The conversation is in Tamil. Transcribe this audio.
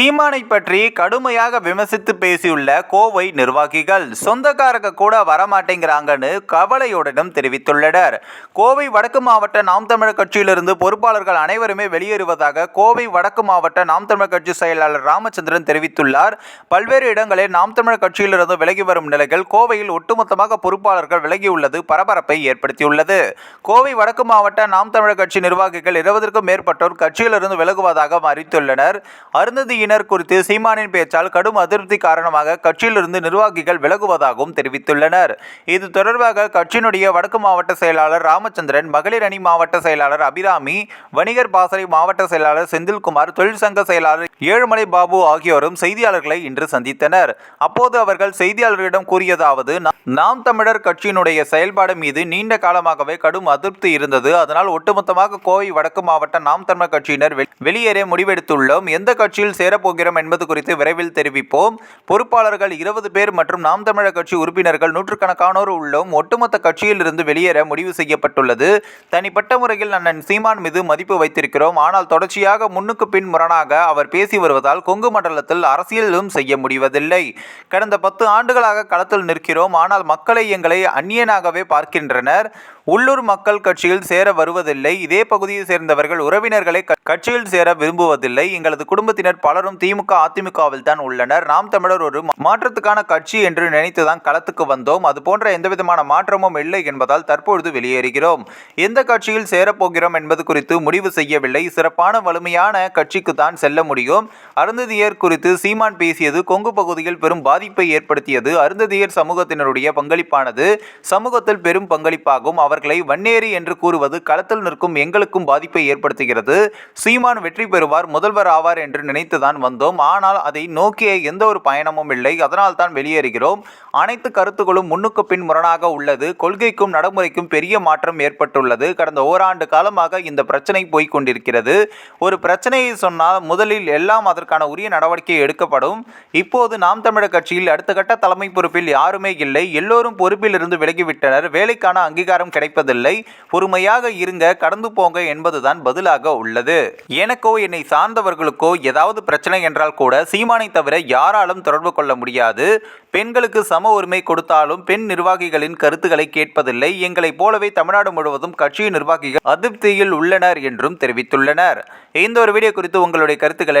சீமானை பற்றி கடுமையாக விமர்சித்து பேசியுள்ள கோவை நிர்வாகிகள் சொந்தக்காரங்க கூட வரமாட்டேங்கிறாங்கன்னு கவலையுடனும் தெரிவித்துள்ளனர். கோவை வடக்கு மாவட்ட நாம் தமிழர் கட்சியிலிருந்து பொறுப்பாளர்கள் அனைவருமே வெளியேறுவதாக கோவை வடக்கு மாவட்ட நாம் தமிழர் கட்சி செயலாளர் ராமச்சந்திரன் தெரிவித்துள்ளார். பல்வேறு இடங்களில் நாம் தமிழர் கட்சியிலிருந்து விலகி வரும் நிலையில் கோவையில் ஒட்டுமொத்தமாக பொறுப்பாளர்கள் விலகியுள்ளது பரபரப்பை ஏற்படுத்தியுள்ளது. கோவை வடக்கு மாவட்ட நாம் தமிழர் கட்சி நிர்வாகிகள் இருபதற்கும் மேற்பட்டோர் கட்சியிலிருந்து விலகுவதாக அறிவித்துள்ளனர் பிரிவினர் குறித்து சீமானின் பேச்சால் கடும் அதிருப்தி காரணமாக கட்சியிலிருந்து நிர்வாகிகள் விலகுவதாகவும் தெரிவித்துள்ளனர். இது தொடர்பாக கட்சியினுடைய வடக்கு மாவட்ட செயலாளர் ராமச்சந்திரன் மகளிர் அணி மாவட்ட செயலாளர் அபிராமி வணிகர் பாசறை மாவட்ட செயலாளர் செந்தில்குமார் தொழிற்சங்க செயலாளர் ஏழுமலை பாபு ஆகியோரும் செய்தியாளர்களை இன்று சந்தித்தனர். அப்போது அவர்கள் செய்தியாளர்களிடம் கூறியதாவது நாம் தமிழர் கட்சியினுடைய செயல்பாடு மீது நீண்ட காலமாகவே கடும் அதிருப்தி இருந்தது. அதனால் ஒட்டுமொத்தமாக கோவை வடக்கு மாவட்ட நாம் தமிழர் கட்சியினர் வெ- வெளியேற முடிவெடுத்துள்ளோம். எந்த கட்சியில் சேரப்போகிறோம் என்பது குறித்து விரைவில் தெரிவிப்போம். பொறுப்பாளர்கள் இருபது பேர் மற்றும் நாம் தமிழர் கட்சி உறுப்பினர்கள் நூற்றுக்கணக்கானோர் உள்ளோம். ஒட்டுமொத்த கட்சியிலிருந்து வெளியேற முடிவு செய்யப்பட்டுள்ளது. தனிப்பட்ட முறையில் அண்ணன் சீமான் மீது மதிப்பு வைத்திருக்கிறோம். ஆனால் தொடர்ச்சியாக முன்னுக்கு பின் முரணாக அவர் பேசி வருவதால் கொங்கு மண்டலத்தில் அரசியலும் செய்ய முடிவதில்லை. கடந்த பத்து ஆண்டுகளாக களத்தில் நிற்கிறோம். ஆனால் மக்களை எங்களை அந்நியனாகவே பார்க்கின்றனர். உள்ளூர் மக்கள் கட்சியில் சேர வருவதில்லை. இதே பகுதியை சேர்ந்தவர்கள் உறவினர்களை கட்சியில் சேர விரும்புவதில்லை. எங்களது குடும்பத்தினர் பலரும் திமுக அதிமுகவில் தான் உள்ளனர். நாம் தமிழர் ஒரு மாற்றத்துக்கான கட்சி என்று நினைத்துதான் களத்துக்கு வந்தோம். அது போன்ற எந்தவிதமான மாற்றமும் இல்லை என்பதால் தற்பொழுது வெளியேறுகிறோம். எந்த கட்சியில் சேரப்போகிறோம் என்பது குறித்து முடிவு செய்யவில்லை. சிறப்பான வலிமையான கட்சிக்கு தான் செல்ல முடியும். அருந்ததியர் குறித்து சீமான் பேசியது கொங்கு பகுதியில் பெரும் பாதிப்பை ஏற்படுத்தியது. அருந்ததியர் சமூகத்தினருடைய பங்களிப்பானது சமூகத்தில் பெரும் பங்களிப்பாகும். அவர்களை வன்னேறி என்று கூறுவது களத்தில் நிற்கும் எங்களுக்கும் பாதிப்பை ஏற்படுத்துகிறது. சீமான் வெற்றி பெறுவார் முதல்வர் ஆவார் என்று நினைத்துதான் வந்தோம். ஆனால் அதை நோக்கிய எந்த ஒரு பயணமும் இல்லை. அதனால் தான் வெளியேறுகிறோம். அனைத்து கருத்துக்களும் முன்னுக்கு பின் முரணாக உள்ளது. கொள்கைக்கும் நடைமுறைக்கும் பெரிய மாற்றம் ஏற்பட்டுள்ளது. கடந்த ஓராண்டு காலமாக இந்த பிரச்சனை போய்க் கொண்டிருக்கிறது. ஒரு பிரச்சனையை சொன்னால் முதலில் எல்லாம் அதற்கான உரிய நடவடிக்கை எடுக்கப்படும். இப்போது நாம் தமிழர் கட்சியில் அடுத்த கட்ட தலைமை பொறுப்பில் யாருமே இல்லை. எல்லோரும் பொறுப்பில் இருந்து விலகிவிட்டனர். வேலைக்கான அங்கீகாரம் கிடைப்பதில்லை. பொறுமையாக இருங்க கடந்து போங்க என்பதுதான் பதிலாக உள்ளது. எனக்கோ என்னை சார்ந்தவர்களுக்கோ ஏதாவது பிரச்சனை என்றால் கூட சீமானை தவிர யாராலும் தொடர்பு கொள்ள முடியாது. பெண்களுக்கு சம உரிமை கொடுத்தாலும் பெண் நிர்வாகிகளின் கருத்துக்களை கேட்பதில்லை. எங்களைப் போலவே தமிழ்நாடு முழுவதும் கட்சி நிர்வாகிகள் அதிருப்தியில் உள்ளனர் என்றும் தெரிவித்துள்ளனர். இந்த ஒரு வீடியோ குறித்து உங்களுடைய கருத்துக்களை